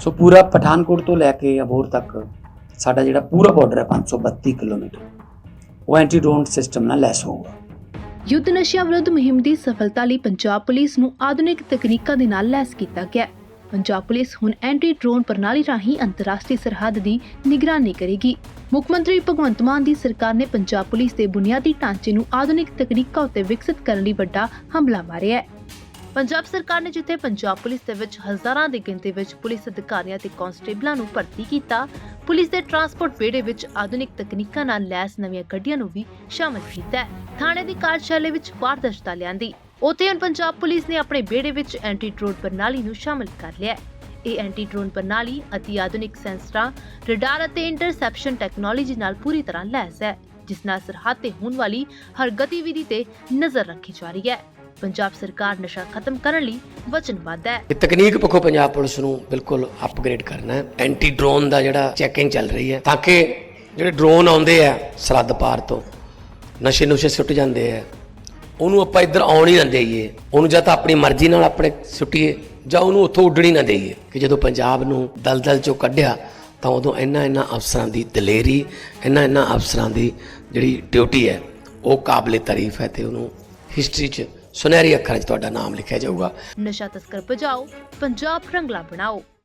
ਸੋ ਪੂਰਾ ਪਠਾਨਕੋਟ ਤੋਂ ਲੈ ਕੇ ਅਬੋਹਰ ਤੱਕ ਸਾਡਾ ਜਿਹੜਾ ਪੂਰਾ ਬਾਰਡਰ ਹੈ 532 ਕਿਲੋਮੀਟਰ। ਉਹ ਐਂਟੀ ਡਰੋਨ ਸਿਸਟਮ ਨਾਲ ਲੈਸ ਹੋਊਗਾ। ਯੁੱਧ ਨਸ਼ਿਆਂ ਵਿਰੁੱਧ ਮੁਹਿੰਮ ਦੀ ਸਫਲਤਾ ਲਈ ਪੰਜਾਬ ਪੁਲਿਸ ਨੂੰ ਆਧੁਨਿਕ ਤਕਨੀਕਾਂ ਦੇ ਨਾਲ ਲੈਸ ਕੀਤਾ ਗਿਆ ਪੰਜਾਬ ਪੁਲਿਸ ਹੁਣ ਐਂਟੀ ਡਰੋਨ ਪ੍ਰਣਾਲੀ ਰਾਹੀਂ ਅੰਤਰਰਾਸ਼ਟਰੀ ਸਰਹੱਦ ਦੀ ਨਿਗਰਾਨੀ ਕਰੇਗੀ। ਮੁੱਖ ਮੰਤਰੀ ਭਗਵੰਤ ਮਾਨ ਦੀ ਸਰਕਾਰ ਨੇ ਪੰਜਾਬ ਪੁਲਿਸ ਦੇ ਬੁਨਿਆਦੀ ਢਾਂਚੇ ਨੂੰ ਆਧੁਨਿਕ ਤਕਨੀਕਾਂ ਉੱਤੇ ਵਿਕਸਿਤ ਕਰਨ ਲਈ ਵੱਡਾ ਹਮਲਾ ਮਾਰਿਆ ਹੈ। ਪੰਜਾਬ ਸਰਕਾਰ ਨੇ ਜਿੱਥੇ ਪੰਜਾਬ ਪੁਲਿਸ ਦੇ ਵਿੱਚ ਹਜ਼ਾਰਾਂ ਦੀ ਗਿਣਤੀ ਵਿੱਚ ਪੁਲਿਸ ਅਧਿਕਾਰੀਆਂ ਤੇ ਕਾਂਸਟੇਬਲਾਂ ਨੂੰ ਭਰਤੀ ਕੀਤਾ, ਪੁਲਿਸ ਦੇ ਟਰਾਂਸਪੋਰਟ ਵਿਹੜੇ ਵਿੱਚ ਆਧੁਨਿਕ ਤਕਨੀਕਾਂ ਨਾਲ ਲੈਸ ਨਵੀਆਂ ਗੱਡੀਆਂ ਨੂੰ ਵੀ ਸ਼ਾਮਲ ਕੀਤਾ ਥਾਣੇ ਦੀ ਕਾਰਜਸ਼ਾਲੇ ਵਿੱਚ ਪਾਰਦਰਸ਼ਤਾ ਲਿਆਂਦੀ। ਉੱਥੇ ਹੁਣ ਪੰਜਾਬ ਪੁਲਿਸ ਨੇ ਆਪਣੇ ਵਿਹੜੇ ਵਿੱਚ ਐਂਟੀ ਡਰੋਨ ਪ੍ਰਣਾਲੀ ਨੂੰ ਸ਼ਾਮਲ ਕਰ ਲਿਆ ਇਹ ਐਂਟੀ ਡਰੋਨ ਪ੍ਰਣਾਲੀ ਅਤੀ ਆਧੁਨਿਕ ਸੈਂਸਰਾਂ, ਰਡਾਰ ਅਤੇ ਇੰਟਰਸੈਪਸ਼ਨ ਟੈਕਨੋਲੋਜੀ ਨਾਲ ਪੂਰੀ ਤਰ੍ਹਾਂ ਲੈਸ ਹੈ, ਜਿਸ ਨਾਲ ਸਰਹੱਦ ਤੇ ਹੋਣ ਵਾਲੀ ਹਰ ਗਤੀਵਿਧੀ ਤੇ ਨਜ਼ਰ ਰੱਖੀ ਜਾ ਰਹੀ ਹੈ। ਪੰਜਾਬ ਸਰਕਾਰ ਨਸ਼ਾ ਖਤਮ ਕਰਨ ਲਈ ਵਚਨਬੱਧ ਹੈ। ਇਹ ਤਕਨੀਕ ਪੱਖੋਂ ਪੰਜਾਬ ਪੁਲਿਸ ਨੂੰ ਬਿਲਕੁਲ ਅਪਗ੍ਰੇਡ ਕਰਨਾ ਹੈ। ਐਂਟੀ ਡਰੋਨ ਦਾ ਜਿਹੜਾ ਚੈਕਿੰਗ ਚੱਲ ਰਹੀ ਹੈ, ਤਾਂ ਕਿ ਜਿਹੜੇ ਡਰੋਨ ਆਉਂਦੇ ਆ ਸਰਹੱਦ ਪਾਰ ਤੋਂ, ਨਸ਼ੇ ਨੁਸ਼ੇ ਸੁੱਟ ਜਾਂਦੇ ਆ, ਉਹਨੂੰ ਆਪਾਂ ਇੱਧਰ ਆਉਣ ਹੀ ਨਾ ਦੇਈਏ। ਉਹਨੂੰ ਜਾਂ ਤਾਂ ਆਪਣੀ ਮਰਜ਼ੀ ਨਾਲ ਆਪਣੇ ਸੁੱਟੀਏ, ਜਾਂ ਉਹਨੂੰ ਉੱਥੋਂ ਉੱਡਣੀ ਨਾ ਦੇਈਏ। ਕਿ ਜਦੋਂ ਪੰਜਾਬ ਨੂੰ ਦਲਦਲ ਚੋਂ ਕੱਢਿਆ, ਤਾਂ ਉਦੋਂ ਇੰਨਾ ਇੰਨਾ ਅਫਸਰਾਂ ਦੀ ਦਲੇਰੀ, ਇੰਨਾ ਇੰਨਾ ਅਫਸਰਾਂ ਦੀ ਜਿਹੜੀ ਡਿਊਟੀ ਹੈ, ਉਹ ਕਾਬਲੇ ਤਾਰੀਫ ਹੈ ਤੇ ਉਹਨੂੰ ਹਿਸਟਰੀ 'ਚ ਸੁਨਹਿਰੀ ਅੱਖਰਾਂ 'ਚ ਤੁਹਾਡਾ ਨਾਮ ਲਿਖਿਆ ਜਾਊਗਾ। ਨਸ਼ਾ ਤਸਕਰ ਭਜਾਓ ਪੰਜਾਬ ਰੰਗਲਾ ਬਣਾਓ।